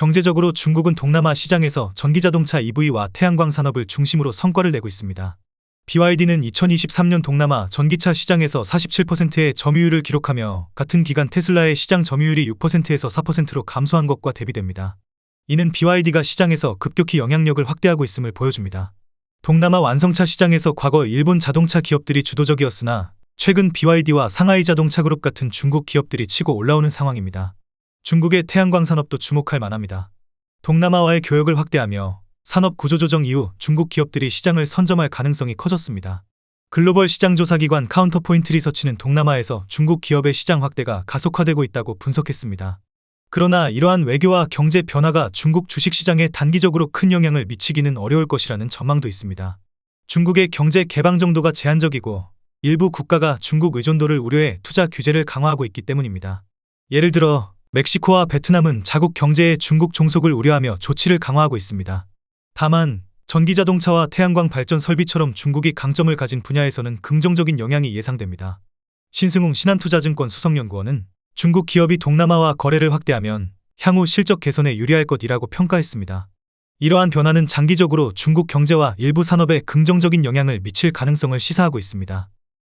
경제적으로 중국은 동남아 시장에서 전기자동차 EV와 태양광 산업을 중심으로 성과를 내고 있습니다. BYD는 2023년 동남아 전기차 시장에서 47%의 점유율을 기록하며 같은 기간 테슬라의 시장 점유율이 6%에서 4%로 감소한 것과 대비됩니다. 이는 BYD가 시장에서 급격히 영향력을 확대하고 있음을 보여줍니다. 동남아 완성차 시장에서 과거 일본 자동차 기업들이 주도적이었으나 최근 BYD와 상하이 자동차 그룹 같은 중국 기업들이 치고 올라오는 상황입니다. 중국의 태양광 산업도 주목할 만합니다. 동남아와의 교역을 확대하며 산업 구조조정 이후 중국 기업들이 시장을 선점할 가능성이 커졌습니다. 글로벌 시장 조사기관 카운터포인트 리서치는 동남아에서 중국 기업의 시장 확대가 가속화되고 있다고 분석했습니다. 그러나 이러한 외교와 경제 변화가 중국 주식시장에 단기적으로 큰 영향을 미치기는 어려울 것이라는 전망도 있습니다. 중국의 경제 개방 정도가 제한적이고 일부 국가가 중국 의존도를 우려해 투자 규제를 강화하고 있기 때문입니다. 예를 들어 멕시코와 베트남은 자국 경제에 중국 종속을 우려하며 조치를 강화하고 있습니다. 다만 전기자동차와 태양광 발전 설비처럼 중국이 강점을 가진 분야에서는 긍정적인 영향이 예상됩니다. 신승웅 신한투자증권 수석연구원은 중국 기업이 동남아와 거래를 확대하면 향후 실적 개선에 유리할 것이라고 평가했습니다. 이러한 변화는 장기적으로 중국 경제와 일부 산업에 긍정적인 영향을 미칠 가능성을 시사하고 있습니다.